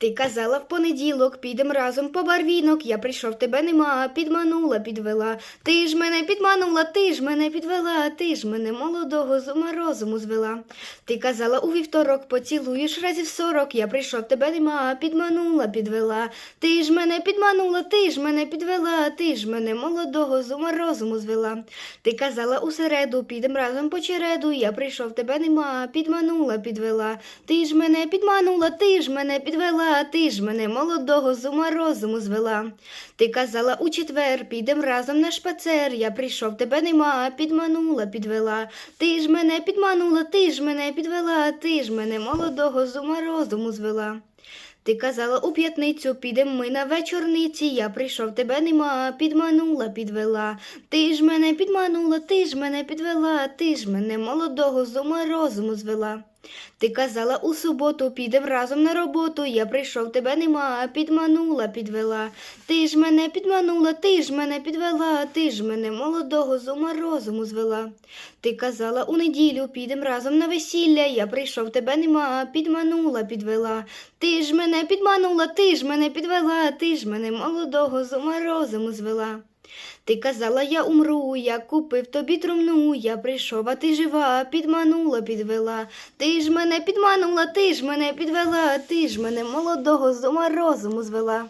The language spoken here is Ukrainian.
Ти казала в понеділок, підем разом по барвінок. Я прийшов, тебе нема, підманула, підвела. Ти ж мене підманула, ти ж мене підвела, ти ж мене молодого з ума розуму звела. Ти казала у вівторок, поцілуєш разів сорок. Я прийшов, тебе нема, підманула, підвела. Ти ж мене підманула, ти ж мене підвела, ти ж мене молодого з ума розуму звела. Ти казала у середу, підем разом по череду. Я прийшов, тебе нема, підманула, підвела. Ти ж мене підманула, ти ж мене підвела, ти ж мене молодого з ума розуму звела. Ти казала у четвер, підем разом на шпацер. Я прийшов, тебе нема, підманула, підвела. Ти ж мене підманула, ти ж мене підвела, ти ж мене молодого з ума розуму звела. Ти казала у п'ятницю, підем ми на вечорниці. Я прийшов, тебе нема, підманула, підвела. Ти ж мене підманула, ти ж мене підвела, ти ж мене молодого з ума розуму звела. Ти казала у суботу, підем разом на роботу. Я прийшов, тебе нема, підманула, підвела. Ти ж мене підманула, ти ж мене підвела, ти ж мене молодого з ума розуму звела. Ти казала у неділю, підем разом на весілля. Я прийшов, тебе нема, підманула, підвела. Ти ж мене підманула, ти ж мене підвела, ти ж мене молодого з ума розуму звела. Ти казала, я умру, я купив тобі трумну, я прийшов, а ти жива, підманула, підвела. Ти ж мене підманула, ти ж мене підвела, ти ж мене молодого з ума розуму звела.